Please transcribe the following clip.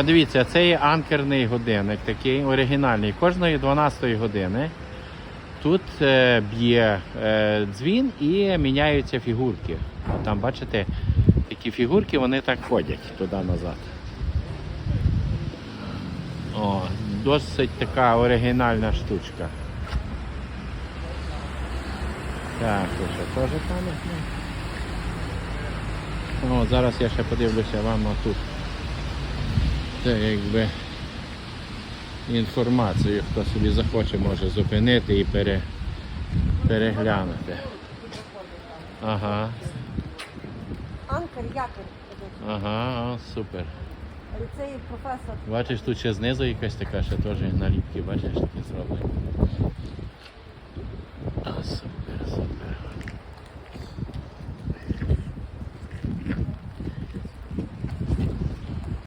Дивіться, це є анкерний годинник, такий оригінальний. Кожної 12 години тут е, б'є е, дзвін і міняються фігурки. Там, бачите, такі фігурки, вони так ходять туди-назад. О, досить така оригінальна штучка. Так, що теж пам'ятник? Зараз я ще подивлюся вам отут. Це якби інформацію, хто собі захоче, може зупинити і пере, переглянути. Ага, Анкер, якер. ага, о, супер. Ліцей професор. Бачиш, тут ще знизу якась така ще теж наліпки, бачиш, такі зроблені.